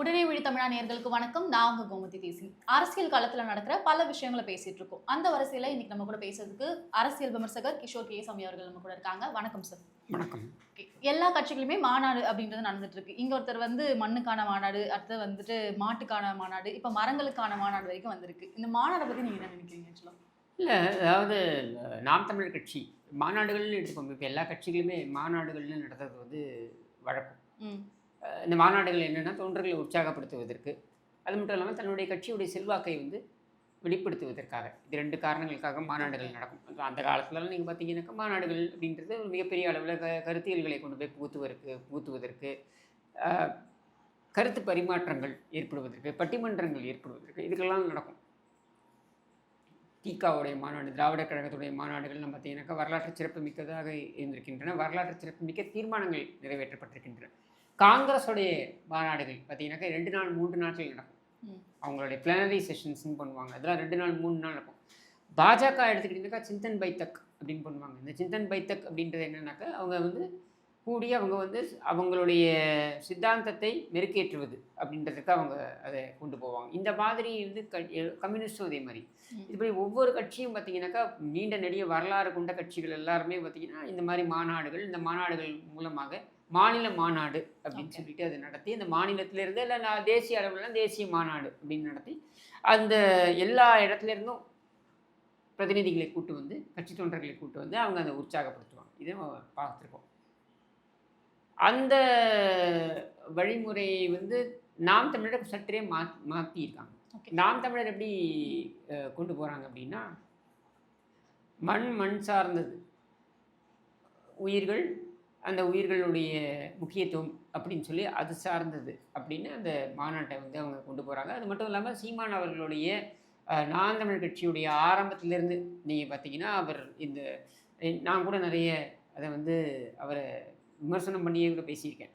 உடனே விழி தமிழா நேயர்களுக்கு வணக்கம். நான் உங்க கோமதி தேசி அரசியல் காலத்துல நடக்கிற பல விஷயங்களை பேசிட்டு இருக்கோம். அந்த வரிசையில இன்னைக்கு நம்ம கூட பேசுறதுக்கு அரசியல் விமர்சகர் கிஷோர் கே சாமி அவர்கள் நம்ம கூட இருக்காங்க. வணக்கம் சார் வணக்கம். Okay. எல்லா கட்சிகளுமே மாநாடு அப்படின்றது நடந்துட்டு இருக்கு. இங்க ஒருத்தர் வந்து மண்ணுக்கான மாநாடு அடுத்து வந்துட்டு மாட்டுக்கான மாநாடு இப்ப மரங்களுக்கான மாநாடு வரைக்கும் வந்திருக்கு. இந்த மாநாடை பத்தி நீங்க என்ன நினைக்கிறீங்க ஆக்சுவலா இல்லை அதாவது நாம் தமிழர் கட்சி மாநாடுகள்னு எடுத்துக்கோங்க. இப்போ எல்லா கட்சிகளுமே மாநாடுகள்னு நடத்துறது வந்து வழக்கம். இந்த மாநாடுகள் என்னென்னா தொண்டர்களை உற்சாகப்படுத்துவதற்கு அது மட்டும் இல்லாமல் தன்னுடைய கட்சியுடைய செல்வாக்கை வந்து வெளிப்படுத்துவதற்காக. இது ரெண்டு காரணங்களுக்காக மாநாடுகள் நடக்கும். அந்த காலத்துலலாம் நீங்கள் பார்த்தீங்கன்னாக்கா மாநாடுகள் அப்படின்றது ஒரு மிகப்பெரிய அளவில் க கருத்தியல்களை கொண்டு போய் புகுத்துவதற்கு புகுத்துவதற்கு கருத்து பரிமாற்றங்கள் ஏற்படுவதற்கு பட்டிமன்றங்கள் ஏற்படுவதற்கு இதுக்கெல்லாம் நடக்கும். தீகாவுடைய மாநாடு திராவிட கழகத்துடைய மாநாடுகள் நம்ம பார்த்தீங்கன்னாக்கா வரலாற்று சிறப்பு மிக்கதாக இருந்திருக்கின்றன. வரலாற்று சிறப்பு மிக்க தீர்மானங்கள் நிறைவேற்றப்பட்டிருக்கின்றன. காங்கிரஸுடைய மாநாடுகள் பார்த்தீங்கன்னாக்கா ரெண்டு நாள் மூன்று நாட்கள் நடக்கும். அவங்களுடைய பிளனரி செஷன்ஸ்னு பண்ணுவாங்க. அதெல்லாம் ரெண்டு நாள் மூணு நாள் நடக்கும். பாஜக எடுத்துக்கிட்டிங்கனாக்கா சிந்தன் பைத்தக் அப்படின்னு பண்ணுவாங்க. இந்த சிந்தன் பைத்தக் அப்படின்றது என்னன்னாக்கா அவங்க வந்து கூடி அவங்க வந்து அவங்களுடைய சித்தாந்தத்தை மெருக்கேற்றுவது அப்படின்றதுக்கு அவங்க அதை கொண்டு போவாங்க. இந்த மாதிரி வந்து கம்யூனிஸ்டும் அதே மாதிரி. இப்படி ஒவ்வொரு கட்சியும் பார்த்தீங்கன்னாக்கா நீண்ட நெடிய வரலாறு கொண்ட கட்சிகள் எல்லாருமே பார்த்தீங்கன்னா இந்த மாதிரி மாநாடுகள் இந்த மாநாடுகள் மூலமாக மாநில மாநாடு அப்படின்னு. சொல்லிட்டு அதை நடத்தி அந்த மாநிலத்திலிருந்து இல்லை நான் தேசிய அளவுலலாம் தேசிய மாநாடு அப்படின்னு நடத்தி அந்த எல்லா இடத்துல இருந்தும் பிரதிநிதிகளை கூட்டு வந்து கட்சி தொண்டர்களை கூட்டு வந்து அவங்க அதை உற்சாகப்படுத்துவாங்க. இதை பார்த்துருக்கோம். அந்த வழிமுறையை வந்து நாம் தமிழர் சற்றே மா மாற்றியிருக்காங்க நாம் தமிழர் எப்படி கொண்டு போகிறாங்க அப்படின்னா மண் மண் சார்ந்தது. உயிர்கள் அந்த உயிர்களுடைய முக்கியத்துவம் அப்படின்னு சொல்லி அது சார்ந்தது அப்படின்னு அந்த மாநாட்டை வந்து அவங்க கொண்டு போகிறாங்க அது மட்டும் இல்லாமல் சீமான் அவர்களுடைய நான் தமிழ் கட்சியுடைய ஆரம்பத்திலிருந்து நீங்கள் பார்த்தீங்கன்னா அவர் இந்த நான் கூட நிறைய அதை வந்து அவரை விமர்சனம் பண்ணியே கூட பேசியிருக்கேன்.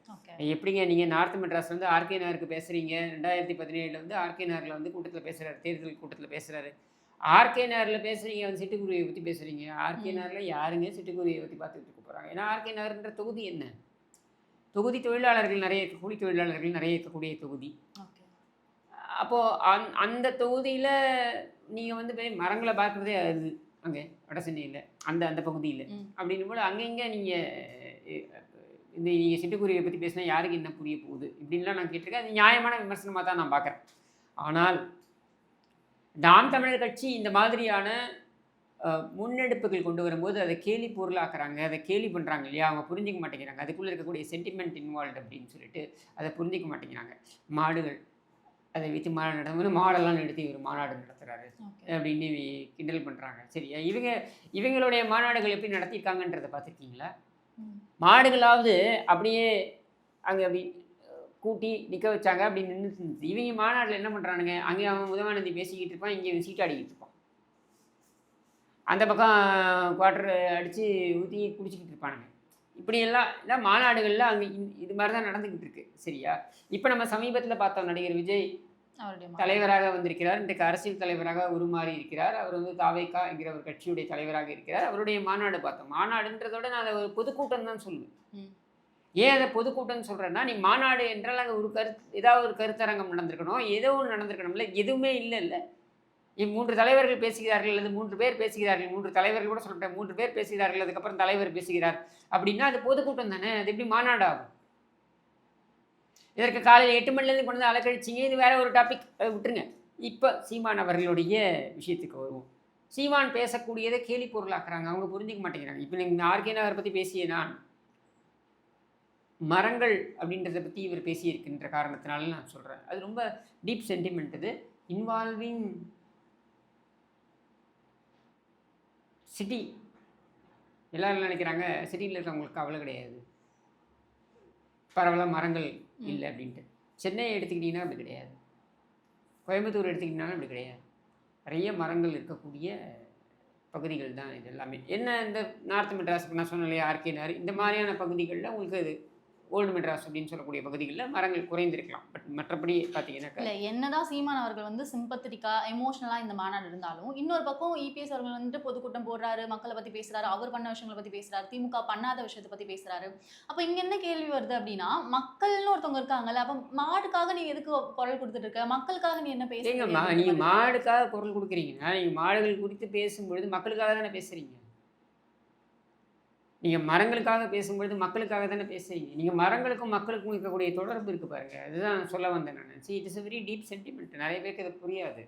எப்படிங்க நீங்கள் நார்த் மெட்ராஸ் வந்து ஆர்கே நகருக்கு பேசுகிறீங்க ரெண்டாயிரத்தி பதினேழில் வந்து ஆர்கே நகரில் வந்து கூட்டத்தில் பேசுகிறாரு தேர்தல் கூட்டத்தில் பேசுகிறாரு ஆர்கே நகரில் பேசுகிறீங்க வந்து சிட்டுக்குருவியை பற்றி பேசுகிறீங்க ஆர்கே. நகரில் யாருங்க சிட்டுக்குருவியை பற்றி பார்த்துட்டு போகிறாங்க ஏன்னா ஆர்கே நகர்ன்ற தொகுதி என்ன? தொகுதி தொழிலாளர்கள் நிறைய கூலி தொழிலாளர்கள் நிறைய இருக்கக்கூடிய தொகுதி. அப்போது அந் அந்த தொகுதியில் நீங்கள் வந்து போய் மரங்களை பார்க்குறதே அது அங்கே வட சென்னையில் அந்த அந்த பகுதியில். அப்படின்னும் போது அங்கங்கே நீங்கள் இந்த நீங்கள் சிட்டுக்குருவியை பற்றி பேசினா யாருக்கு என்ன புரிய போகுது? இப்படின்லாம் நான் கேட்டிருக்கேன். அது நியாயமான விமர்சனமாக தான் நான் பார்க்குறேன். ஆனால் நாம் தமிழர் கட்சி இந்த மாதிரியான முன்னெடுப்புகள் கொண்டு வரும்போது அதை கேலி பொருளாக்குறாங்க அதை கேலி பண்ணுறாங்க இல்லையா? அவங்க புரிஞ்சிக்க மாட்டேங்கிறாங்க. அதுக்குள்ளே இருக்கக்கூடிய சென்டிமெண்ட் இன்வால்வ் அப்படின்னு சொல்லிட்டு அதை புரிஞ்சிக்க மாட்டேங்கிறாங்க. மாடுகள் அதை வைத்து மாநாடு நடத்தும்போது மாடெல்லாம் நிறுத்தி ஒரு மாநாடு நடத்துகிறாரு அப்படின்னு கிண்டல் பண்ணுறாங்க சரி இவங்க இவங்களுடைய மாநாடுகள் எப்படி நடத்தியிருக்காங்கன்றதை பார்த்துருக்கீங்களா. மாடுகளாவது அப்படியே அங்கே அப்படி கூட்டி நிற்க வச்சாங்க அப்படி நின்று இவங்க மாநாட்டில் என்ன பண்ணுறானுங்க அங்கே அவன் உதவானந்தி பேசிக்கிட்டு இருப்பான் இங்கே சீட்டாடிக்கிட்டு அந்த பக்கம் குவார்டர் அடித்து ஊற்றி குடிச்சிக்கிட்டு இருப்பானுங்க. இப்படியெல்லாம் எல்லாம் மாநாடுகளில் அங்கே இது மாதிரி தான் நடந்துக்கிட்டு இருக்கு. சரியா? இப்போ நம்ம சமீபத்தில் பார்த்தோம் நடிகர் விஜய் அவருடைய. தலைவராக வந்திருக்கிறார். இன்றைக்கு அரசியல் தலைவராக உருமாறி இருக்கிறார். அவர் வந்து தாவேக்கா என்கிற ஒரு கட்சியுடைய தலைவராக இருக்கிறார். அவருடைய மாநாடு பார்த்தோம். மாநாடுன்றதோட நான் அதை ஒரு பொதுக்கூட்டம் தான் சொல்லுவேன். ஏன் அதை பொதுக்கூட்டம்னு சொல்கிறேன்னா நீ மாநாடு என்றால் அங்கே ஒரு கருத்து ஏதாவது ஒரு கருத்தரங்கம் நடந்திருக்கணும். ஏதோ ஒன்று நடந்திருக்கணும்ல. எதுவுமே இல்லை இல்லை மூன்று தலைவர்கள் பேசுகிறார்கள் அல்லது மூன்று பேர் பேசுகிறார்கள் மூன்று தலைவர்கள் கூட சொல்லிட்டேன் மூன்று பேர் பேசுகிறார்கள் அதுக்கப்புறம் தலைவர் பேசுகிறார். அப்படின்னா அது பொதுக்கூட்டம் தானே? அது எப்படி மாநாடு ஆகும் இதற்கு காலையில் எட்டு மணிலேருந்து கொண்டு வந்து அலக்கழிச்சிங்க இது வேற ஒரு டாபிக் விட்டுருங்க. இப்போ சீமான் அவர்களுடைய விஷயத்துக்கு வருவோம். சீமான் பேசக்கூடியதை கேலி பொருளாக்குறாங்க அவங்க புரிஞ்சிக்க மாட்டேங்கிறாங்க. இப்போ நீங்கள் ஆர்கே நகர் பற்றி பேசிய நான் மரங்கள் அப்படின்றத பற்றி இவர் பேசியிருக்கின்ற காரணத்தினால நான் சொல்கிறேன் அது ரொம்ப டீப் சென்டிமெண்ட் இது. Involving city. எல்லாரும் நினைக்கிறாங்க? சிட்டியில் இருக்கவங்களுக்கு கவலை கிடையாது. பரவலாக மரங்கள் இல்லை அப்படின்ட்டு. சென்னையை எடுத்துக்கிட்டிங்கன்னா அப்படி கிடையாது. கோயம்புத்தூர் எடுத்துக்கிட்டிங்கனாலும் அப்படி கிடையாது. நிறைய மரங்கள் இருக்கக்கூடிய பகுதிகள் தான் இது எல்லாமே. என்ன இந்த நார்த் மெட்ராஸ் நான் சொன்னேன் இல்லையா ஆர்கே நகர் இந்த மாதிரியான பகுதிகளில் உங்களுக்கு அது ஓல்டு மெட்ராஸ் அப்படின்னு சொல்லக்கூடிய பகுதிகளில் மரங்கள் குறைந்திருக்கலாம். பட் மற்றபடி பார்த்தீங்கன்னாக்கா இல்ல என்னதான் சீமான் அவர்கள் வந்து சிம்பத்திரிக்கா எமோஷனலா இந்த மாநாடு இருந்தாலும் இன்னொரு பக்கம் இபிஎஸ் அவர்கள் வந்துட்டு பொதுக்கூட்டம் போடுறாரு மக்களை பத்தி பேசுறாரு அவர் பண்ண விஷயங்களை பத்தி பேசுறாரு திமுக பண்ணாத விஷயத்தை பத்தி பேசுறாரு. அப்ப இங்க என்ன கேள்வி வருது அப்படின்னா மக்கள்னு ஒருத்தவங்க இருக்காங்கல்ல அப்ப மாடுக்காக நீ எதுக்கு குரல் கொடுத்துட்டு இருக்க? மக்களுக்காக நீ என்ன பேசுறீங்க? நீங்கள் மாடுக்காக குரல் கொடுக்குறீங்கன்னா நீங்கள் மாடுகள் குறித்து பேசும்பொழுது மக்களுக்காக தானே பேசுகிறீங்க நீங்கள் மரங்களுக்காக பேசும்பொழுது மக்களுக்காக தானே பேசுகிறீங்க நீங்கள் மரங்களுக்கும் மக்களுக்கும் இருக்கக்கூடிய தொடர்பு இருக்குது பாருங்க. அதுதான் சொல்ல வந்தேன் நான். See it is very deep sentiment நிறைய பேருக்கு இது புரியாது.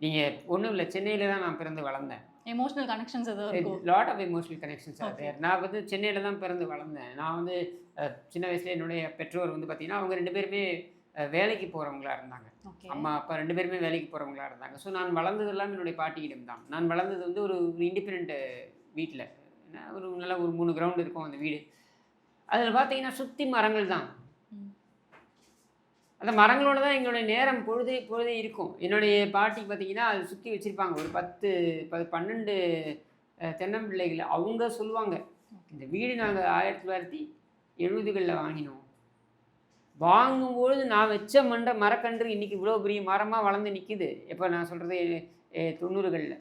நீங்கள் ஒன்றும் இல்லை சென்னையில் தான் நான் பிறந்து வளர்ந்தேன். எமோஷனல் கனெக்ஷன்ஸ் இருக்கும். Lot of emotional connections. There நான் வந்து சென்னையில் தான் பிறந்து வளர்ந்தேன். நான் வந்து சின்ன வயசுல என்னுடைய பெற்றோர் வந்து பார்த்தீங்கன்னா அவங்க ரெண்டு பேருமே வேலைக்கு போகிறவங்களா இருந்தாங்க. அம்மா அப்பா ரெண்டு பேருமே வேலைக்கு போகிறவங்களா இருந்தாங்க. ஸோ நான் வளர்ந்ததெல்லாம் என்னுடைய பாட்டியிடம் தான் நான் வளர்ந்தது வந்து ஒரு ஒரு இண்டிபெண்ட் வீட்டில் ஒரு நல்ல ஒரு மூணு கிரவுண்ட் இருக்கும் அந்த வீடு. அதில் பார்த்தீங்கன்னா சுற்றி மரங்கள் தான். அந்த மரங்களோட தான் எங்களுடைய நேரம் பொழுதே பொழுதே இருக்கும். என்னுடைய பாட்டி பார்த்தீங்கன்னா அது சுற்றி வச்சுருப்பாங்க. ஒரு பத்து ப பன்னெண்டு தென்னம்பிள்ளைகள். அவங்க சொல்லுவாங்க இந்த வீடு நாங்கள் ஆயிரத்தி தொள்ளாயிரத்தி எழுபதுகளில் வாங்கினோம். வாங்கும்பொழுது நான் வச்ச மண்ட மரக்கன்று இன்னைக்கு இவ்வளோ பெரிய மரமாக வளர்ந்து நிற்கிது எப்போ நான் சொல்கிறது தொண்ணூறுகளில்.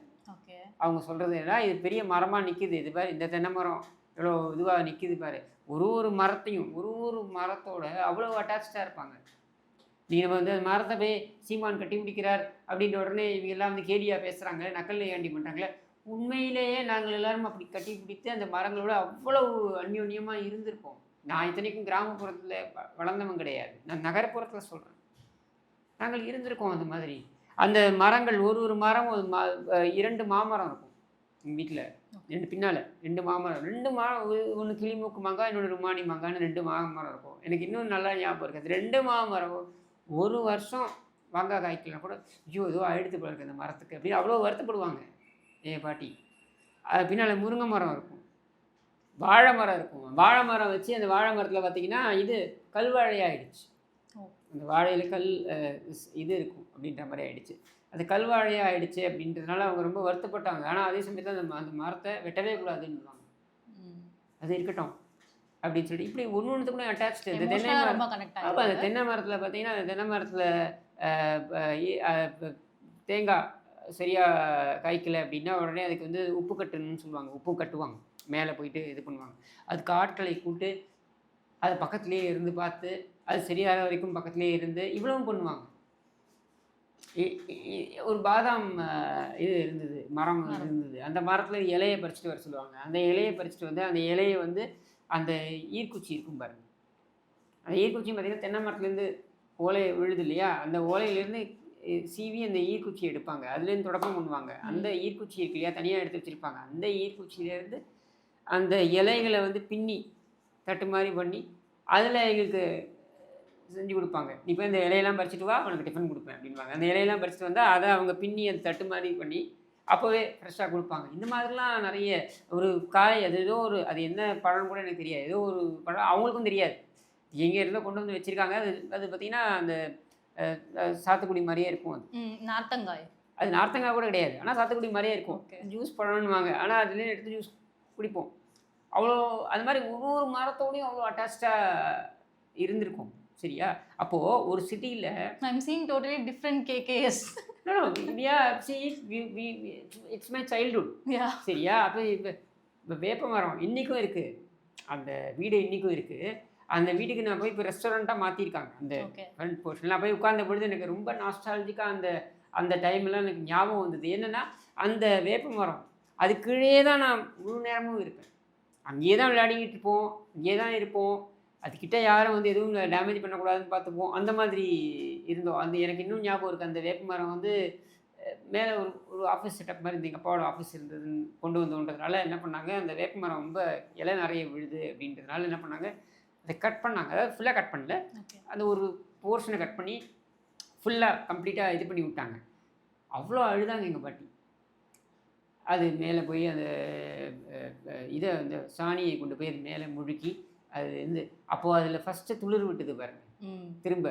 அவங்க சொல்கிறது என்ன இது பெரிய மரமாக நிற்கிது இது பாரு இந்த தென்னை மரம் இவ்வளோ இதுவாக நிற்கிது பாரு. ஒரு ஒரு மரத்தையும் ஒரு ஒரு மரத்தோட அவ்வளோ அட்டாச்சாக இருப்பாங்க. நீங்கள் வந்து அந்த மரத்தை போய் சீமான் கட்டி பிடிக்கிறார் அப்படின்ற உடனே இவங்க எல்லாம் வந்து கேடியாக பேசுகிறாங்க நக்கல்ல ஏண்டி பண்ணுறாங்களே உண்மையிலேயே நாங்கள் எல்லாரும் அப்படி கட்டி பிடித்து அந்த மரங்களோட அவ்வளவு அந்யோன்யமாக இருந்திருப்போம். நான் இத்தனைக்கும் கிராமப்புறத்தில் வ- வளர்ந்தவன் கிடையாது. நான் நகர்ப்புறத்தில் சொல்கிறேன் நாங்கள் இருந்திருக்கோம் அந்த மாதிரி. அந்த மரங்கள் ஒரு ஒரு மரம் ஒரு ம இரண்டு மாமரம் இருக்கும் எங்கள் வீட்டில் ரெண்டு பின்னால் ரெண்டு மாமரம் ரெண்டு மரம் ஒன்று கிளிமூக்கு மாங்காய் இன்னொன்று ருமானி மாங்காய்னு ரெண்டு மாமரம் இருக்கும். எனக்கு இன்னும் நல்லா ஞாபகம் இருக்குது அது ரெண்டு மாமரம் ஒரு வருஷம் மாங்காய் காய்க்கலாம் கூட ஐயோ ஏதோ ஆயிடுத்து போல அந்த மரத்துக்கு அப்படின்னு அவ்வளோ வருத்தப்படுவாங்க என் பாட்டி. அது பின்னால் முருங்கை மரம் இருக்கும். வாழை மரம் இருக்கும். வாழை மரம் வச்சு அந்த வாழை மரத்தில் பார்த்தீங்கன்னா இது கல்வாழை ஆயிடுச்சு ஓ. அந்த வாழையில் கல் இது இருக்கும் அப்படின்ற மாதிரி ஆயிடுச்சு. அது கல்வாழையாக ஆயிடுச்சு அப்படின்றதுனால அவங்க ரொம்ப வருத்தப்பட்டாங்க. ஆனால் அதே சமயத்தில் அந்த அந்த மரத்தை வெட்டவே கூடாதுன்னுவாங்க. அது இருக்கட்டும் அப்படின்னு சொல்லி இப்படி ஒன்று ஒன்று கூட அட்டாச்சு இந்த தென்னை மரம் அந்த தென்னை மரத்தில் பார்த்தீங்கன்னா அந்த தென்னை மரத்தில் தேங்காய் சரியாக காய்க்கல அப்படின்னா உடனே அதுக்கு வந்து உப்பு கட்டுன்னு சொல்லுவாங்க. உப்பு கட்டுவாங்க. மேலே போயிட்டு இது பண்ணுவாங்க. அதுக்கு ஆட்களை கூப்பிட்டு அது பக்கத்துலேயே இருந்து பார்த்து அது சரியாகிற வரைக்கும் பக்கத்துலேயே இருந்து இவ்வளவும் பண்ணுவாங்க. ஒரு பாதாம் இது இருந்தது மரம் மரம். இருந்தது. அந்த மரத்தில் இலையை பறிச்சுட்டு வர சொல்லுவாங்க. அந்த இலையை பறிச்சுட்டு வந்து அந்த இலையை வந்து அந்த ஈர்க்குச்சி இருக்கும் பாருங்க. அந்த ஈர்க்குச்சி பார்த்தீங்கன்னா தென்னை மரத்துலேருந்து ஓலை விழுது இல்லையா? அந்த ஓலையிலேருந்து சீவி அந்த ஈர்க்குச்சி எடுப்பாங்க. அதுலேருந்து தொடக்கம் பண்ணுவாங்க. அந்த ஈர்க்குச்சி இருக்கு இல்லையா? தனியாக எடுத்து வச்சுருப்பாங்க. அந்த ஈர்க்குச்சியிலேருந்து அந்த இலைகளை வந்து பின்னி தட்டு மாதிரி பண்ணி அதில் எங்களுக்கு செஞ்சு கொடுப்பாங்க. நீ போய் இந்த இலையெல்லாம் பறிச்சுட்டு வா உனக்கு டிஃபன் கொடுப்பேன் அப்படின்வாங்க அந்த இலையெல்லாம் பறிச்சுட்டு வந்தால் அதை அவங்க பின்னி அந்த தட்டு மாதிரி பண்ணி அப்போவே ஃப்ரெஷ்ஷாக கொடுப்பாங்க. இந்த மாதிரிலாம் நிறைய ஒரு காய் அது ஏதோ ஒரு அது என்ன பழம் கூட எனக்கு தெரியாது. ஏதோ ஒரு பழம் அவங்களுக்கும் தெரியாது. எங்கே இருந்தோ கொண்டு வந்து வச்சுருக்காங்க. அது அது பார்த்திங்கன்னா அந்த சாத்துக்குடி மாதிரியே இருக்கும் அது. நார்த்தங்காய். அது நார்த்தங்காய் கூட கிடையாது. ஆனால் சாத்துக்குடி மாதிரியே இருக்கும். ஜூஸ் பழம்னுவாங்க. ஆனால் அதுலேயே எடுத்து ஜூஸ் குடிப்போம். அவ்வளோ அது மாதிரி ஒரு ஒரு மரத்தோடையும் அவ்வளோ அட்டாச்சாக இருந்திருக்கும். சரியா? அப்போது ஒரு சிட்டியில் I'm seeing totally different KKS no no we are see we, we, we it's my childhood. Yeah சரியா? அப்போ இப்போ இப்போ வேப்ப மரம் இன்றைக்கும் இருக்குது அந்த வீடு இன்றைக்கும் இருக்குது அந்த வீட்டுக்கு நான் போய் இப்போ ரெஸ்டாரண்ட்டாக மாற்றிருக்காங்க அந்த ஃப்ரண்ட் போர்ஷன் நான் போய் உட்கார்ந்த பொழுது எனக்கு ரொம்ப நாஸ்டாலஜிக்காக அந்த அந்த டைம்லாம் எனக்கு ஞாபகம் வந்தது. என்னென்னா அந்த வேப்ப மரம் அது கீழே தான் நான் முழு நேரமும் இருப்பேன். அங்கேயே தான் விளையாடிக்கிட்டு இருப்போம். இங்கேயே தான் இருப்போம். அதுக்கிட்ட யாரும் வந்து எதுவும் டேமேஜ் பண்ணக்கூடாதுன்னு பார்த்துப்போம். அந்த மாதிரி இருந்தோம். அந்த எனக்கு இன்னும் ஞாபகம் இருக்குது அந்த வேப்ப மரம் வந்து மேலே ஒரு ஒரு ஆஃபீஸ் செட்டப் மாதிரி இந்த எங்கள் அப்பாவோட ஆஃபீஸ் இருந்ததுன்னு கொண்டு வந்தோன்றதுனால என்ன பண்ணாங்க அந்த வேப்ப மரம் ரொம்ப இலை நிறைய விழுது அப்படின்றதுனால என்ன பண்ணாங்க அதை கட் பண்ணாங்க. அதாவது ஃபுல்லாக கட் பண்ணல. அந்த ஒரு போர்ஷனை கட் பண்ணி ஃபுல்லாக கம்ப்ளீட்டாக இது பண்ணி விட்டாங்க. அவ்வளோ அழுதாங்க எங்கள் பாட்டி. அது மேலே போய் அந்த இதை அந்த சாணியை கொண்டு போய் அது மேலே முழுக்கி அது வந்து அப்போது அதில் ஃபஸ்ட்டு துளிர் விட்டுது பாருங்க. திரும்ப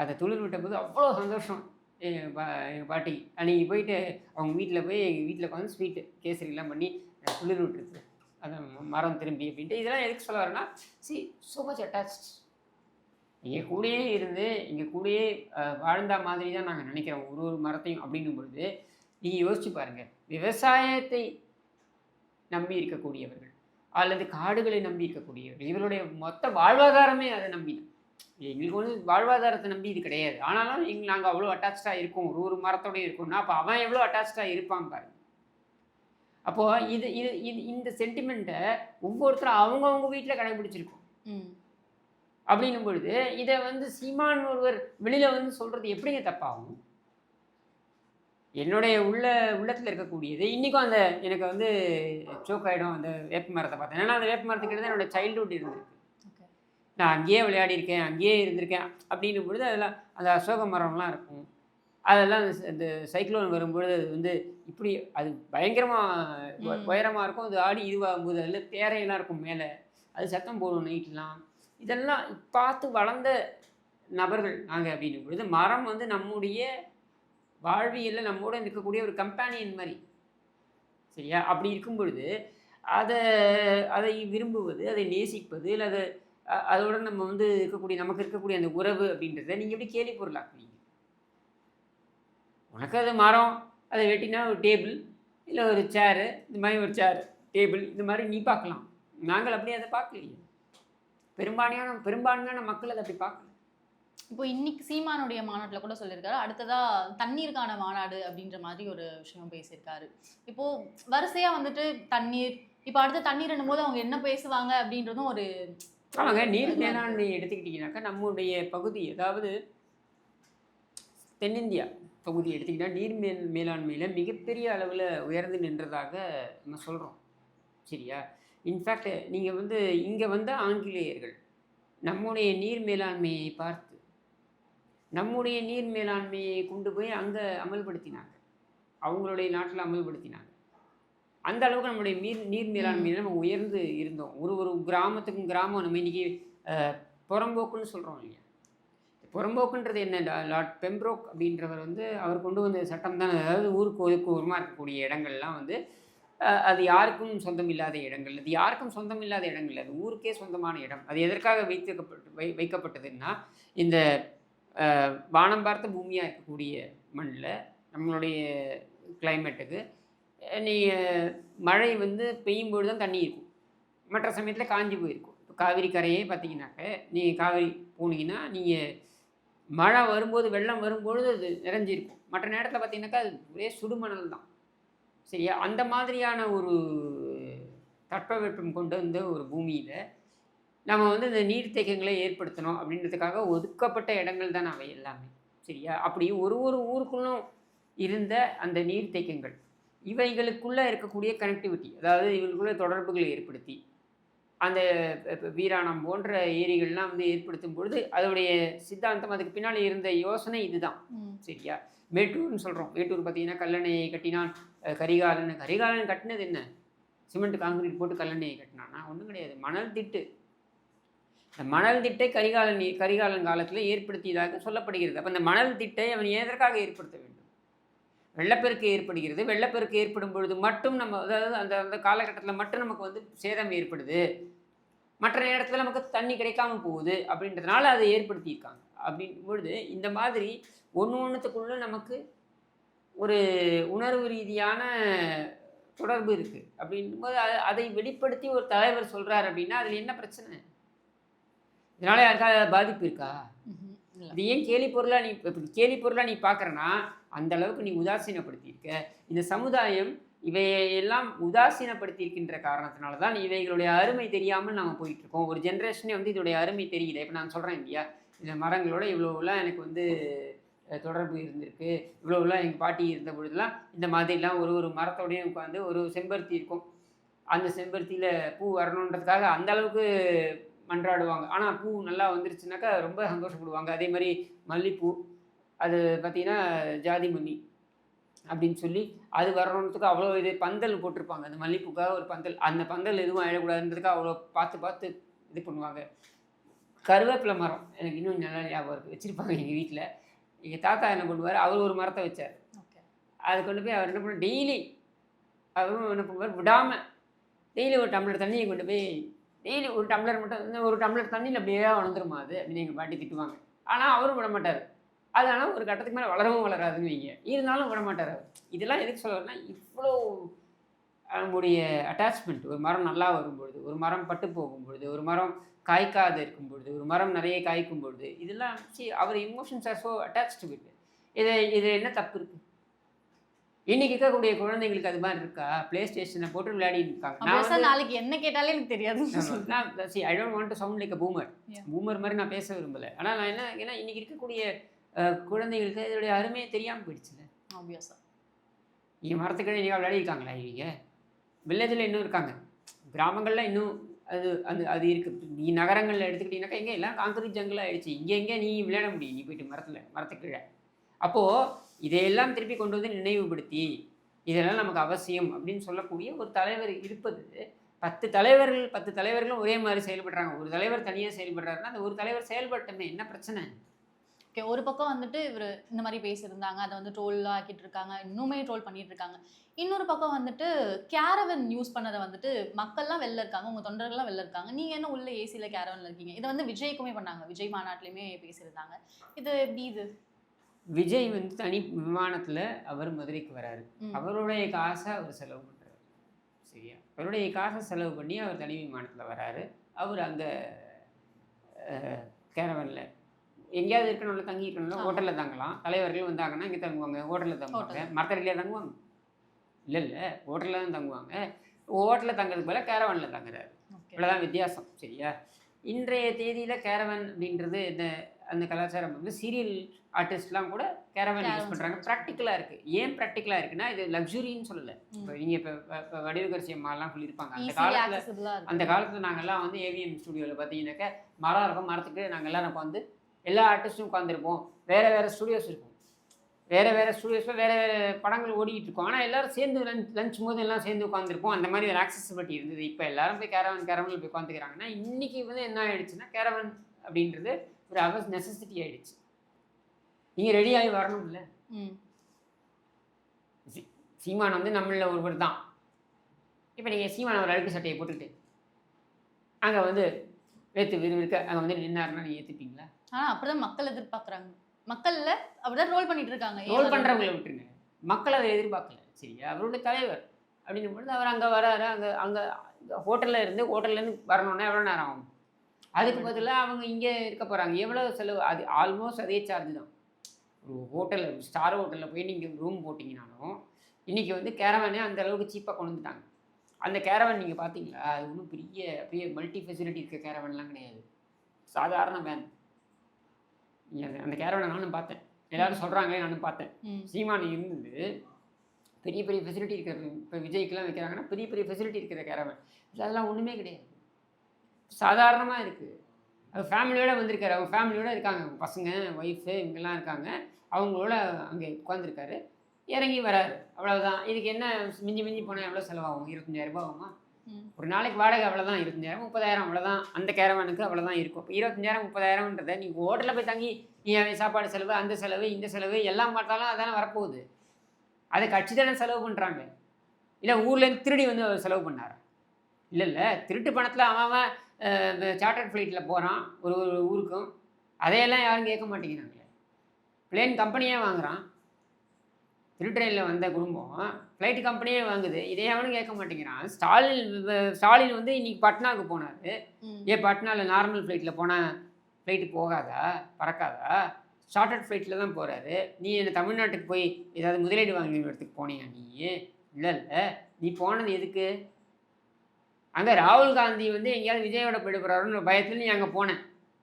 அதை துளிர் விட்ட போது அவ்வளோ சந்தோஷம். எங்கள் பா எங்கள் பாட்டி அன்றைக்கி போயிட்டு அவங்க வீட்டில் போய் எங்கள் வீட்டில் உட்காந்து ஸ்வீட்டு கேசரிலாம் பண்ணி துளிர் விட்டுருது. அந்த மரம் திரும்பி அப்படின்ட்டு இதெல்லாம் எதுக்கு சொல்ல வரேன்னா சி so மச் attached. இங்கே கூடயே இருந்து இங்கே கூடயே வாழ்ந்த மாதிரி தான் நாங்கள் நினைக்கிறோம் ஒரு ஒரு மரத்தையும் அப்படின்னும் பொழுது நீங்கள் யோசிச்சு பாருங்கள் விவசாயத்தை நம்பி இருக்கக்கூடியவர்கள் அல்லது காடுகளை நம்பி இருக்கக்கூடியவர்கள் இவருடைய மொத்த வாழ்வாதாரமே அதை நம்பி தான். எங்களுக்கு வந்து வாழ்வாதாரத்தை நம்பி இது கிடையாது. ஆனாலும் எங்க நாங்கள் அவ்வளோ அட்டாச்சாக இருக்கோம். ஒரு ஒரு மரத்தோடய இருக்கோம்னா அப்போ அவன் எவ்வளோ அட்டாச்சாக இருப்பான் பாருங்க. அப்போது இது இது இது இந்த சென்டிமெண்ட்டை ஒவ்வொருத்தரும் அவங்கவுங்க வீட்டில் கடைபிடிச்சிருக்கோம். அப்படின்னும் பொழுது இதை வந்து சீமான் ஒருவர் வெளியில் வந்து சொல்கிறது எப்படிங்க தப்பாகும்? என்னுடைய உள்ள உள்ளத்தில் இருக்கக்கூடியது. இன்றைக்கும் அந்த எனக்கு வந்து சோக் ஆகிடும் அந்த வேப்ப மரத்தை பார்த்தேன். ஏன்னா அந்த வேப்ப மரத்துக்கிட்ட தான் என்னோட சைல்டுஹுட் இருந்திருக்கு நான் அங்கேயே விளையாடி இருக்கேன் அங்கேயே இருந்திருக்கேன் அப்படின்னும் பொழுது அதெல்லாம் அந்த அசோக மரம்லாம் இருக்கும். அதெல்லாம் இந்த சைக்ளோன் வரும்பொழுது அது வந்து இப்படி அது பயங்கரமாக. உயரமாக இருக்கும். அது ஆடி இதுவாகும்போது அதில் தேரையெல்லாம் இருக்கும் மேலே. அது சத்தம் போடும் நைட்லாம் இதெல்லாம் பார்த்து வளர்ந்த நபர்கள் நாங்கள் அப்படின்னும் பொழுது மரம் வந்து நம்முடைய வாழ்வியலில் நம்மோட இருக்கக்கூடிய ஒரு கம்பேனியன் மாதிரி. சரியா? அப்படி இருக்கும் பொழுது அதை அதை விரும்புவது அதை நேசிப்பது இல்லை அதை அதோட நம்ம வந்து இருக்கக்கூடிய நமக்கு இருக்கக்கூடிய அந்த உறவு அப்படின்றத நீங்கள் எப்படி கேள்வி பொருளாக்குவீங்க? உனக்கு அது மரம் அதை வெட்டினா ஒரு டேபிள் இல்லை ஒரு சேரு இந்த மாதிரி ஒரு சேர் டேபிள் இந்த மாதிரி நீ பார்க்கலாம். நாங்கள் அப்படியே அதை பார்க்கலையே. பெரும்பான்மையான பெரும்பான்மையான மக்கள் அதை அப்படி பார்க்கல. இப்போ இன்னைக்கு சீமானுடைய மாநாட்டுல கூட சொல்லியிருக்காரு. அடுத்ததா தண்ணீருக்கான மாநாடு அப்படின்ற மாதிரி ஒரு விஷயம் பேசியிருக்காரு. இப்போ வரிசையா வந்துட்டு தண்ணீர் இப்போ அடுத்த தண்ணீர் போது அவங்க என்ன பேசுவாங்க அப்படின்றதும் ஒரு ஆமாங்க நீர் மேலாண்மை எடுத்துக்கிட்டிங்கனாக்கா நம்முடைய பகுதி அதாவது தென்னிந்தியா பகுதி எடுத்துக்கிட்டால் நீர் மேல் மேலாண்மையில் மிகப்பெரிய அளவில் உயர்ந்து நின்றதாக நம்ம சொல்கிறோம் சரியா? இன்ஃபேக்ட் நீங்கள் வந்து இங்கே வந்த ஆங்கிலேயர்கள் நம்முடைய நீர் மேலாண்மையை பார்த்து நம்முடைய நீர் மேலாண்மையை கொண்டு போய் அங்கே அமல்படுத்தினாங்க. அவங்களுடைய நாட்டில் அமல்படுத்தினாங்க. அந்த அளவுக்கு நம்முடைய நீர் நீர் மேலாண்மையில் நம்ம உயர்ந்து இருந்தோம். ஒரு ஒரு கிராமத்துக்கும் கிராமம் நம்ம இன்றைக்கி புறம்போக்குன்னு சொல்கிறோம் இல்லையா? புறம்போக்குன்றது என்ன? லார்ட் பெம்ப்ரோக் அப்படின்றவர் வந்து அவர் கொண்டு வந்த சட்டம் தான். அதாவது ஊருக்கு ஒதுக்குவரமாக இருக்கக்கூடிய இடங்கள்லாம் வந்து அது யாருக்கும் சொந்தம் இல்லாத இடங்கள். அது யாருக்கும் சொந்தம் இல்லாத இடங்கள். அது ஊருக்கே சொந்தமான இடம். அது எதற்காக வைத்திருக்கப்பட்டு வை வைக்கப்பட்டதுன்னா இந்த வானம் பார்த்த பூமியாக இருக்கக்கூடிய மண்ணில் நம்மளுடைய கிளைமேட்டுக்கு நீங்கள் மழை வந்து பெய்யும் பொழுது தான் தண்ணி இருக்கும். மற்ற சமயத்தில் காஞ்சி போயிருக்கும். இப்போ காவிரி கரையே பார்த்தீங்கன்னாக்க நீங்கள் காவிரி போனீங்கன்னா நீங்கள் மழை வரும்போது வெள்ளம் வரும்பொழுது அது நிறைஞ்சிருக்கும். மற்ற நேரத்தில் பார்த்தீங்கன்னாக்கா அது ஒரே சுடுமணல் தான். சரியா? அந்த மாதிரியான ஒரு தட்பவெப்பம் கொண்டு வந்த ஒரு பூமியில் நம்ம வந்து இந்த நீர்த்தேக்கங்களை ஏற்படுத்தணும் அப்படின்றதுக்காக ஒதுக்கப்பட்ட இடங்கள் தான் அவை எல்லாமே. சரியா? அப்படி ஒரு ஒரு ஊருக்குள்ளும் இருந்த அந்த நீர்த்தேக்கங்கள் இவைகளுக்குள்ளே இருக்கக்கூடிய கனெக்டிவிட்டி அதாவது இவங்களுக்குள்ள தொடர்புகளை ஏற்படுத்தி அந்த இப்ப வீராணம் போன்ற ஏரிகள்லாம் வந்து ஏற்படுத்தும் பொழுது அதோடைய சித்தாந்தம் அதுக்கு பின்னாடி இருந்த யோசனை இதுதான். சரியா? மேட்டூர்னு சொல்கிறோம் மேட்டூர் பார்த்தீங்கன்னா கல்லணையை கட்டினான். கரிகாலன். கரிகாலன் கட்டினது என்ன? சிமெண்ட் காங்கிரீட் போட்டு கல்லணையை கட்டினானா? ஒன்றும் கிடையாது. மணல் திட்டு. இந்த மணல் திட்டை கரிகாலன் கரிகாலன் காலத்தில் ஏற்படுத்தியதாக சொல்லப்படுகிறது. அப்போ இந்த மணல் திட்டை அவன் எதற்காக ஏற்படுத்த வேண்டும்? வெள்ளப்பெருக்கு ஏற்படுகிறது. வெள்ளப்பெருக்கு ஏற்படும் பொழுது மட்டும் நம்ம அதாவது அந்த அந்த காலகட்டத்தில் மட்டும் நமக்கு வந்து சேதம் ஏற்படுது. மற்ற நேரத்தில் நமக்கு தண்ணி கிடைக்காம போகுது அப்படின்றதுனால அதை ஏற்படுத்தியிருக்காங்க. அப்படின் பொழுது இந்த மாதிரி ஒன்று ஒன்றுத்துக்குள்ள நமக்கு ஒரு உணர்வு ரீதியான தொடர்பு இருக்குது அப்படின்போது போது அதை வெளிப்படுத்தி ஒரு தலைவர் சொல்கிறார் அப்படின்னா அதில் என்ன பிரச்சனை? இதனால் யாருக்காவது பாதிப்பு இருக்கா. அது ஏன் கேலி பொருளாக நீ இப்ப கேலி பொருளாக நீ பார்க்குறனா அந்த அளவுக்கு நீ உதாசீனப்படுத்தியிருக்க. இந்த சமுதாயம் இவையெல்லாம் உதாசீனப்படுத்தியிருக்கின்ற காரணத்தினால தான் இவைகளுடைய அருமை தெரியாமல் நம்ம போயிட்டு இருக்கோம் ஒரு ஜென்ரேஷனே வந்து இதோடைய அருமை தெரியல. இப்போ நான் சொல்கிறேன் இல்லையா? இந்த மரங்களோட இவ்வளோலாம் எனக்கு வந்து தொடர்பு இருந்திருக்கு. இவ்வளோலாம் எங்கள் பாட்டி இருந்த பொழுதுலாம் இந்த மாதிரிலாம் ஒரு ஒரு மரத்தோடையும் உட்காந்து ஒரு செம்பருத்தி இருக்கும். அந்த செம்பருத்தியில் பூ வரணுன்றதுக்காக அந்த அளவுக்கு மன்றாடுவாங்க. ஆனால் பூ நல்லா வந்துருச்சுனாக்கா ரொம்ப சந்தோஷப்படுவாங்க. அதே மாதிரி மல்லிப்பூ அது பார்த்திங்கன்னா ஜாதி மல்லி அப்படின்னு சொல்லி அது வரணுன்றதுக்கு அவ்வளோ இது பந்தல் போட்டிருப்பாங்க. அந்த மல்லிப்பூக்காக ஒரு பந்தல். அந்த பந்தல் எதுவும் ஆயிடக்கூடாதுன்றதுக்கு அவ்வளோ பார்த்து பார்த்து இது பண்ணுவாங்க. கருவேப்பிலை மரம் எனக்கு இன்னும் நல்லா ஞாபகம் இருக்குது வச்சுருப்பாங்க எங்கள் வீட்டில் எங்கள் தாத்தா என்ன பண்ணுவார்? அவர் ஒரு மரத்தை வச்சார். ஓகே. அதை கொண்டு போய் அவர் என்ன பண்ண டெய்லி அவரும் என்ன பண்ணுவார்? விடாமல் டெய்லி ஒரு டம்ளர் தண்ணியை கொண்டு போய் டெய்லி ஒரு டம்ளர் மட்டும் ஒரு டம்ளர் தண்ணியில் அப்படியே வளர்ந்துருமா அது? அப்படின்னு எங்கள் பாட்டி திட்டுவாங்க. ஆனால் அவரும் விட மாட்டார். அதனால ஒரு கட்டத்துக்கு மேலே வளரவும் வளராதுன்னு வைங்க. இருந்தாலும் விட மாட்டார் அவர். இதெல்லாம் எதுக்கு சொல்லணும்னா இவ்வளோ நம்முடைய அட்டாச்மெண்ட் ஒரு மரம் நல்லா வரும்பொழுது ஒரு மரம் பட்டு போகும்பொழுது ஒரு மரம் காய்க்காத இருக்கும் பொழுது ஒரு மரம் நிறைய காய்க்கும் பொழுது இதெல்லாம் see, our emotions are so attached with இது இது என்ன தப்பு இருக்குது இன்னைக்கு இருக்கக்கூடிய குழந்தைங்களுக்கு அது மாதிரி இருக்கா? ப்ளே ஸ்டேஷனை போட்டு விளையாடிட்டு இருக்காங்க நான் நாளைக்கு என்ன கேட்டாலே எனக்கு தெரியாது. நான் I don't want to sound like boomer. Boomer மாதிரி நான் பேச விரும்பல. ஆனால் நான் என்ன ஏன்னா இன்னைக்கு இருக்கக்கூடிய அஹ், குழந்தைகளுக்கு இதோடைய அருமையே தெரியாமல் போயிடுச்சுல. ஆப்வியஸா இங்கே மரத்துக்கிட்ட நீங்கள் விளையாடிருக்காங்களா இவங்க? வில்லேஜில் இன்னும் இருக்காங்க. கிராமங்களில் இன்னும் அது அது அது இருக்குது நீ நகரங்களில் எடுத்துக்கிட்டீங்கன்னாக்கா எங்கே எல்லாம் காங்கிரீட் ஜங்கிள் ஆயிடுச்சு. இங்கே எங்கே நீ விளையாட முடியும். நீ போயிட்டு மரத்தில் மரத்துக்கு கீழே அப்போது இதையெல்லாம் திருப்பி கொண்டு வந்து நினைவுபடுத்தி இதெல்லாம் நமக்கு அவசியம் அப்படின்னு சொல்லக்கூடிய ஒரு தலைவர் இருப்பது பத்து தலைவர்கள் பத்து தலைவர்களும் ஒரே மாதிரி செயல்படுறாங்க. ஒரு தலைவர் தனியாக செயல்படுறாருன்னா அந்த ஒரு தலைவர் செயல்பட்டமே என்ன பிரச்சனை? ஓகே ஒரு பக்கம் வந்துட்டு இவர் இந்த மாதிரி பேசியிருந்தாங்க அதை வந்து ட்ரோல் ஆக்கிட்டு இருக்காங்க இன்னுமே ட்ரோல் பண்ணிட்டு இருக்காங்க. இன்னொரு பக்கம் வந்துட்டு கேரவன் யூஸ் பண்ணதை வந்துட்டு மக்கள்லாம் வெளில இருக்காங்க உங்கள் தொண்டர்கள்லாம் வெளில இருக்காங்க. நீங்கள் என்ன உள்ள ஏசியில் கேரவனில் இருக்கீங்க? இதை வந்து விஜய்க்குமே பண்ணாங்க. விஜய் மாநாட்டிலையுமே பேசியிருந்தாங்க. இது எப்படி இது? விஜய் வந்து தனி விமானத்தில் அவர் மதுரைக்கு வராரு. அவருடைய காசை அவர் செலவு பண்ணுறாரு சரியா? அவருடைய காசை செலவு பண்ணி அவர் தனி விமானத்தில் வராரு. அவர் அங்கே கேரவனில் எங்கேயாவது இருக்கணும்ல தங்கி இருக்கணும்ல. ஹோட்டலில் தங்கலாம். தலைவர்கள் வந்தாங்கன்னா இங்கே தங்குவாங்க ஹோட்டலில் தங்குவாங்க. மரத்தடியிலே தங்குவாங்க. இல்லை இல்லை ஹோட்டலில் தான் தங்குவாங்க. ஹோட்டலில் தங்குறதுக்கு பதிலாக கேரவனில் தங்குறாரு. இவ்வளோதான் வித்தியாசம். சரியா? இன்றைய தேதியில் கேரவன் அப்படின்றது இந்த அந்த கலாச்சாரம் வந்து சீரியல் ஆர்டிஸ்ட்லாம் கூட கேரவன் யூஸ் பண்ணுறாங்க ப்ராக்டிக்கலாக இருக்குது ஏன் ப்ராக்டிக்கலாக இருக்குன்னா இது லக்ஸுரின்னு சொல்லலை. இப்போ நீங்கள் இப்போ வடிவகரிசி அம்மாலாம் சொல்லியிருப்பாங்க. அந்த காலத்தில் அந்த காலத்தில் நாங்கள்லாம் வந்து ஏவிஎம் ஸ்டுடியோவில் பார்த்தீங்கன்னாக்கா மரம் இருக்கும் மரத்துக்கு நாங்கள் எல்லாரும் உட்காந்து எல்லா ஆர்டிஸ்ட்டும் உட்காந்துருப்போம் வேறு வேறு ஸ்டுடியோஸ் இருக்கும். வேறு வேறு ஸ்டுடியோஸில் வேறு வேறு படங்கள் ஓடிக்கிட்டு இருக்கும். ஆனால் எல்லாரும் சேர்ந்து லஞ்ச் லஞ்ச் போது எல்லாம் சேர்ந்து உட்காந்துருப்போம் அந்த மாதிரி ஒரு ஆக்சசிபிலிட்டி இருந்தது. இப்போ எல்லாரும் போய் கேரவன் கேரவனில் போய் உட்காந்துக்கிறாங்கன்னா இன்றைக்கி வந்து என்ன ஆயிடுச்சுன்னா கேரவன் அப்படின்றது ஒரு அவஸ் நெசசிட்டி ஆயிடுச்சு. நீங்கள் ரெடி ஆகி வரணும் இல்லை ம் சீமான் வந்து நம்மள ஒருவர் தான். இப்போ நீங்கள் சீமான் ஒரு அழுக்கு சட்டையை போட்டுக்கிட்டு அங்கே வந்து வேத்து விறுவிறுக்க அங்கே வந்து நின்னாருன்னா நீங்கள் ஏற்றுப்பீங்களா ஆனா அப்படிதான் மக்கள் எதிர்பார்க்கறாங்க. மக்கள்ல அப்படிதான் ரோல் பண்ணிட்டு இருக்காங்க. ரோல் பண்ணுறவங்களை விட்டுருங்க. மக்கள் அதை எதிர்பார்க்கல. சரியா அவருடைய தலைவர் அப்படின்னும் பொழுது அவர் அங்கே வராரு. அங்கே அங்கே ஹோட்டலில் இருந்து ஹோட்டல்லேருந்து வரணுன்னா எவ்வளோ நேரம் ஆகும்? அதுக்கு பதிலாக அவங்க இங்கே இருக்க போகிறாங்க எவ்வளோ செலவு? அது ஆல்மோஸ்ட் அதே சார்ஜ் தான். ஒரு ஹோட்டலில் ஸ்டார் ஹோட்டலில் போய் நீங்கள் ரூம் போட்டிங்கனாலும் இன்றைக்கி வந்து கேரவானே அந்த அளவுக்கு சீப்பாக கொண்டு வந்துட்டாங்க. அந்த கேரவன் நீங்கள் பார்த்தீங்களா அது ஒன்றும் பெரிய அப்படியே மல்டி ஃபெசிலிட்டி இருக்க கேரவன்லாம் கிடையாது. சாதாரண வேன் அந்த கேரவனை நானும் பார்த்தேன். எல்லாரும் சொல்கிறாங்களே நானும் பார்த்தேன். சீமான் இருந்தது பெரிய பெரிய ஃபெசிலிட்டி இருக்கிறது இப்போ விஜய்க்கெல்லாம் வைக்கிறாங்கன்னா பெரிய பெரிய ஃபெசிலிட்டி இருக்கிற கேரவன் அதெல்லாம் ஒன்றுமே கிடையாது. சாதாரணமாக இருக்குது அது ஃபேமிலியோட வந்திருக்காரு. அவங்க ஃபேமிலியோட இருக்காங்க. அவங்க பசங்க ஒய்ஃபு இவங்கெல்லாம் இருக்காங்க. அவங்களோட அங்கே உட்காந்துருக்காரு இறங்கி வராரு. அவ்வளவுதான். இதுக்கு என்ன மிஞ்சி மிஞ்சி போனால் எவ்வளோ செலவாகும்? இருபத்தஞ்சாயிரம் ரூபாய் ஆகுமா. ஒரு நாளைக்கு வாடகை அவ்வளோதான் இருபத்தஞ்சாயிரம் முப்பதாயிரம் அவ்வளோதான் அந்த கேரவானுக்கு அவ்வளோதான் இருக்கும். இப்போ இருபத்தஞ்சாயிரம் முப்பதாயிரம்ன்றதை நீ ஹோட்டலில் போய் தங்கி நீ அவன் சாப்பாடு செலவு அந்த செலவு இந்த செலவு எல்லாம் பார்த்தாலும் அதானே வரப்போகுது. அதை கட்சி தானே செலவு பண்ணுறாங்க இல்லை ஊர்லேருந்து திருடி வந்து அவர் செலவு பண்ணாரா? இல்லை இல்லை. திருட்டு பணத்தில் அவன் சார்ட்டர்ட் ஃப்ளைட்டில் போகிறான் ஒரு ஒரு ஊருக்கும். அதையெல்லாம் யாரும் கேட்க மாட்டேங்கிறாங்களே. பிளேன் கம்பெனியே வாங்குறான். திருட்ரெயினில் வந்த குடும்பம் ஃப்ளைட் கம்பெனியே வாங்குது. இதை எவனும் கேட்க மாட்டேங்கிறான். ஸ்டாலின் ஸ்டாலின் வந்து இன்னைக்கு பட்னாவுக்கு போனார். ஏன் பட்னாவில் நார்மல் ஃப்ளைட்டில் போனால் ஃப்ளைட்டு போகாதா? பறக்காதா? சார்ட்டர்ட் ஃப்ளைட்டில் தான் போகிறாரு நீ என்ன தமிழ்நாட்டுக்கு போய் ஏதாவது முதலீடு வாங்கி இடத்துக்கு போனியா நீ? இல்லை இல்லை. நீ போனது எதுக்கு? அங்கே ராகுல் காந்தி வந்து எங்கேயாவது விஜயோட போயிடுறாருன்னு போகிறாருன்னு பயத்தில் நீ அங்கே போனேன்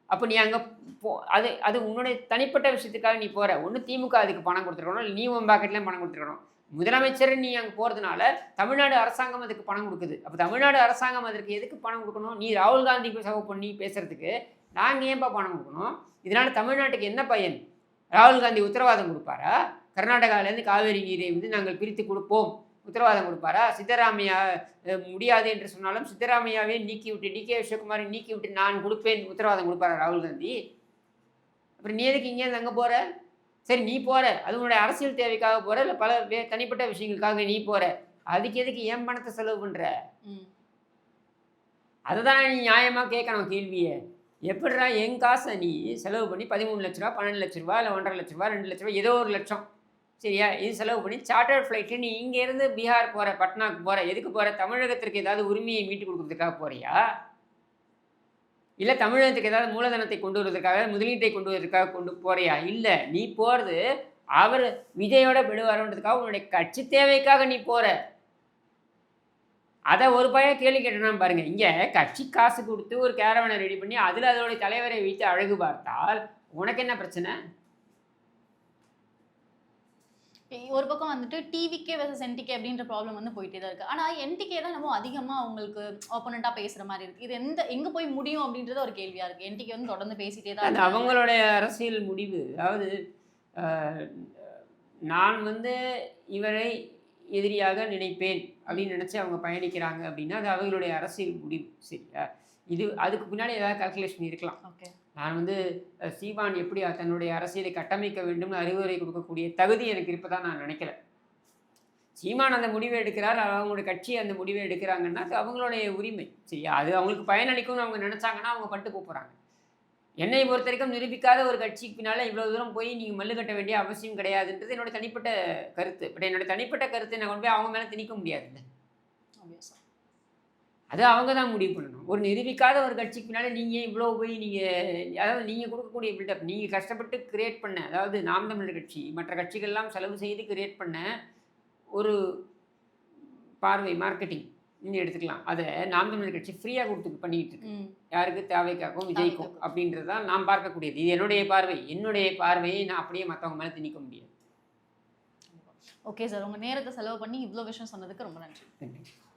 அப்போ நீ அங்கே போ அது அது உன்னுடைய தனிப்பட்ட விஷயத்துக்காக நீ போகிற ஒன்று திமுக அதுக்கு பணம் கொடுத்துருக்கணும் இல்லை நீ உன் பாக்கெட்லேயும் பணம் கொடுத்துருக்கணும். முதலமைச்சர் நீ அங்கே போகிறதுனால தமிழ்நாடு அரசாங்கம் அதுக்கு பணம் கொடுக்குது. அப்போ தமிழ்நாடு அரசாங்கம் அதற்கு எதுக்கு பணம் கொடுக்கணும்? நீ ராகுல் காந்தி செலவு பண்ணி பேசுறதுக்கு நாங்கள் ஏன்பா பணம் கொடுக்கணும்? இதனால் தமிழ்நாட்டுக்கு என்ன பயன்? ராகுல் காந்தி உத்தரவாதம் கொடுப்பாரா? கர்நாடகாவிலேருந்து காவேரி நீரை வந்து நாங்கள் பிரித்து கொடுப்போம். உத்தரவாதம் கொடுப்பாரா? சித்தராமையா முடியாது என்று சொன்னாலும் சித்தராமையாவே நீக்கி விட்டு டி கே சிவகுமாரை நீக்கி விட்டு நான் கொடுப்பேன் உத்தரவாதம் கொடுப்பாரா ராகுல் காந்தி? அப்புறம் நீ எதுக்கு இங்கேருந்து அங்கே போகிற சரி நீ போகிற அது உன்னுடைய அரசியல் தேவைக்காக போகிற இல்லை பல வே தனிப்பட்ட விஷயங்களுக்காக நீ போகிற அதுக்கு எதுக்கு ஏன் பணத்தை செலவு பண்ணுற அதை தான் நீ நியாயமாக கேட்கணும் கேள்வியை. எப்படிடா என் காசை நீ செலவு பண்ணி பதிமூணு லட்ச ரூபா பன்னெண்டு லட்ச ரூபா இல்லை ஒன்றரை லட்ச ரூபா ரெண்டு லட்ச ரூபா ஏதோ ஒரு லட்சம். சரியா? இது செலவு பண்ணி சார்ட்டர்ட் ஃப்ளைட்டு நீ இங்கேருந்து பீகார் போகிற பட்னாக்கு போகிற எதுக்கு போகிற தமிழகத்திற்கு ஏதாவது உரிமையை மீட்டு கொடுக்கறதுக்காக போகிறியா இல்லை தமிழகத்துக்கு ஏதாவது மூலதனத்தை கொண்டு வருவதற்காக முதலீட்டை கொண்டு வருவதற்காக கொண்டு போகிறியா இல்லை நீ போகிறது அவர் விஜயோட விடுவாருன்றதுக்காக உன்னுடைய கட்சி தேவைக்காக நீ போகிற அதை ஒரு பையன் கேள்வி கேட்டனா பாருங்க. இங்கே கட்சி காசு கொடுத்து ஒரு கேரவனை ரெடி பண்ணி அதில் அதோடைய தலைவரை வைத்து அழகு பார்த்தால் உனக்கு என்ன பிரச்சனை? ஒரு பக்கம் வந்துட்டு டிவிக்கே வெர்சஸ் என்டிகே அப்படின்ற ப்ராப்ளம் வந்து போயிட்டே தான் இருக்கு. ஆனா என்டிகே தான் நம்ம அதிகமா அவங்களுக்கு ஆப்போனண்டா பேசுற மாதிரி இருக்கு. இது எந்த எங்க போய் முடியும் அப்படின்றது ஒரு கேள்வியா இருக்கு. என்டிகே வந்து தொடர்ந்து பேசிட்டே தான் அது. அவங்களுடைய அரசியல் முடிவு. அதாவது நான் வந்து இவரை எதிரியாக நினைப்பேன் அப்படின்னு நினச்சி அவங்க பயணிக்கிறாங்க அப்படின்னா அது அவங்களுடைய அரசியல் முடிவு சரியா? இது அதுக்கு பின்னாடி ஏதாவது கால்குலேஷன் இருக்கலாம். ஓகே நான் வந்து சீவான் சீமான் எப்படி தன்னுடைய அரசியலை கட்டமைக்க வேண்டும்னு அறிவுரை கொடுக்கக்கூடிய தகுதி எனக்கு இருப்பதாக நான் நினைக்கல. சீமான் அந்த முடிவை எடுக்கிறார் அவங்களுடைய கட்சி அந்த முடிவை எடுக்கிறாங்கன்னா அது அவங்களுடைய உரிமை. சரியா அது அவங்களுக்கு பயனளிக்கும்னு அவங்க நினச்சாங்கன்னா அவங்க பட்டு போகிறாங்க என்னை பொறுத்த வரைக்கும் நிரூபிக்காத ஒரு கட்சிக்கு பின்னால் இவ்வளோ தூரம் போய் நீங்கள் மல்லு கட்ட வேண்டிய அவசியம் கிடையாதுன்றது என்னோட தனிப்பட்ட கருத்து. பட் என்னோட தனிப்பட்ட கருத்தை நான் கொண்டு போய் அவங்க மேலே திணிக்க முடியாதுல்ல. அது அவங்க தான் முடிவு பண்ணணும். ஒரு நிரூபிக்காத ஒரு கட்சிக்கு பின்னால் நீங்கள் இவ்வளோ போய் நீங்கள் அதாவது நீங்கள் கொடுக்கக்கூடிய பில்டப் நீங்கள் கஷ்டப்பட்டு கிரியேட் பண்ண அதாவது நாம் தமிழர் கட்சி மற்ற கட்சிகள்லாம் செலவு செய்து கிரியேட் பண்ண ஒரு பார்வை மார்க்கெட்டிங் நீங்கள் எடுத்துக்கலாம். அதை நாம் தமிழர் கட்சி ஃப்ரீயாக கொடுத்து பண்ணிக்கிட்டு இருக்கு. யாருக்கு? தேவைக்காகவும் விஜய்க்கும். அப்படின்றது தான் நான் பார்க்கக்கூடியது. இது என்னுடைய பார்வை. என்னுடைய பார்வையை நான் அப்படியே மற்றவங்க மேலே திணிக்க முடியாது. Okay sir. உங்க நேரத்தை செலவு பண்ணி இவ்வளோ விஷயம் சொன்னதுக்கு ரொம்ப நன்றி. நன்றி.